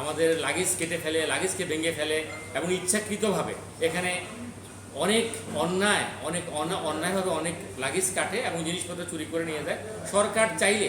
আমাদের লাগেজ কেটে ফেলে, লাগেজকে ভেঙে ফেলে এবং ইচ্ছাকৃতভাবে এখানে অনেক অন্যায়, অনেক অন্যায়ভাবে অনেক লাগেজ কাটে এবং জিনিসপত্র চুরি করে নিয়ে যায়। সরকার চাইলে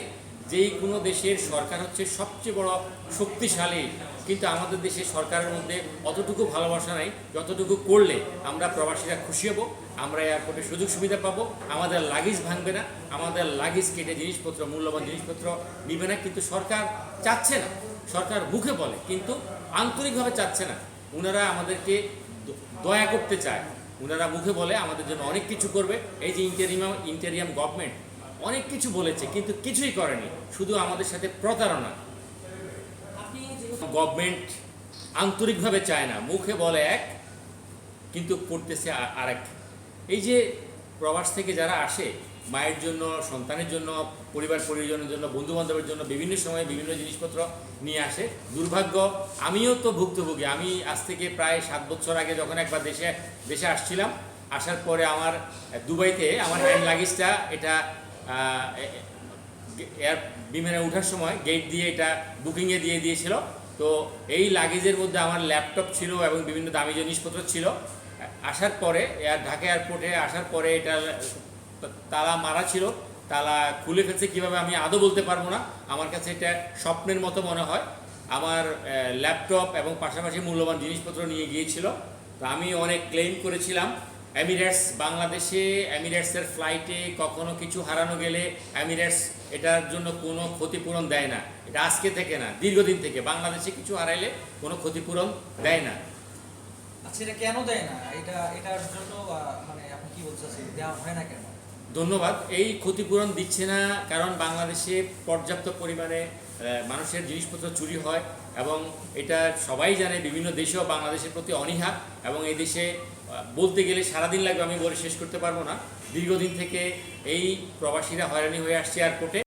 যেই কোনো দেশের সরকার হচ্ছে সবচেয়ে বড় শক্তিশালী, কিন্তু আমাদের দেশের সরকারের মধ্যে অতটুকু ভালোবাসা নাই, যতটুকু করলে আমরা প্রবাসীরা খুশি হব, আমরা এয়ারপোর্টে সুযোগ সুবিধা পাবো, আমাদের লাগেজ ভাঙবে না, আমাদের লাগেজ কেটে জিনিসপত্র, মূল্যবান জিনিসপত্র নিবে না, কিন্তু সরকার চাচ্ছে না। সরকার মুখে বলে কিন্তু আন্তরিকভাবে চাচ্ছে না। ওনারা আমাদেরকে দয়া করতে চায়। ওনারা মুখে বলে আমাদের জন্য অনেক কিছু করবে। এই যে ইন্টেরিয়াম ইন্টেরিয়াম গভর্নমেন্ট অনেক কিছু বলেছে কিন্তু কিছুই করেনি। শুধু আমাদের সাথে প্রতারণা। গভর্নমেন্ট আন্তরিকভাবে চায় না মুখে বলে এক কিন্তু করতেছে আ- আরেক। এই যে প্রবাস থেকে যারা আসে, মায়ের জন্য, সন্তানের জন্য, পরিবার পরিজনের জন্য বন্ধু বান্ধবের জন্য বিভিন্ন সময়ে বিভিন্ন জিনিসপত্র নিয়ে আসে। দুর্ভাগ্য, আমিও তো ভুক্তভোগী। আমি আজ থেকে প্রায় সাত বছর আগে যখন একবার দেশে দেশে আসছিলাম, আসার পরে আমার দুবাইতে আমার হ্যান্ড লাগেজটা এটা এয়ার বিমানে ওঠার সময় গেট দিয়ে এটা বুকিংয়ে দিয়ে দিয়েছিল। তো এই লাগেজের মধ্যে আমার ল্যাপটপ ছিল এবং বিভিন্ন দামি জিনিসপত্র ছিল। আসার পরে, এয়ার ঢাকা এয়ারপোর্টে আসার পরে এটা তালা মারা ছিল। তালা খুলে ফেলছে কীভাবে আমি আদৌ বলতে পারব না। আমার কাছে এটা স্বপ্নের মতো মনে হয়। আমার ল্যাপটপ এবং পাশাপাশি মূল্যবান জিনিসপত্র নিয়ে গিয়েছিল। তো আমি অনেক ক্লেম করেছিলাম। এমিরেটস বাংলাদেশে, এমিরেটসের ফ্লাইটে কখনো কিছু হারানো গেলে এমিরেটস এটার জন্য কোনো ক্ষতিপূরণ দেয় না। এটা আজকে থেকে না, দীর্ঘদিন থেকে। বাংলাদেশে কিছু হারাইলে কোনো ক্ষতিপূরণ দেয় না। আচ্ছা এটা কেন দেয় না? এটা মানে কি দেওয়া হয় না কেন? ধন্যবাদ। এই ক্ষতিপূরণ দিচ্ছে না কারণ বাংলাদেশে পর্যাপ্ত পরিমাণে মানুষের জিনিসপত্র চুরি হয় এবং এটা সবাই জানে, বিভিন্ন দেশেও বাংলাদেশের প্রতি অনীহা এবং এই দেশে বলতে গেলে সারাদিন লাগবে, আমি বলে শেষ করতে পারব না। দীর্ঘদিন থেকে এই প্রবাসীরা হয়রানি হয়ে আসছে এয়ারপোর্টে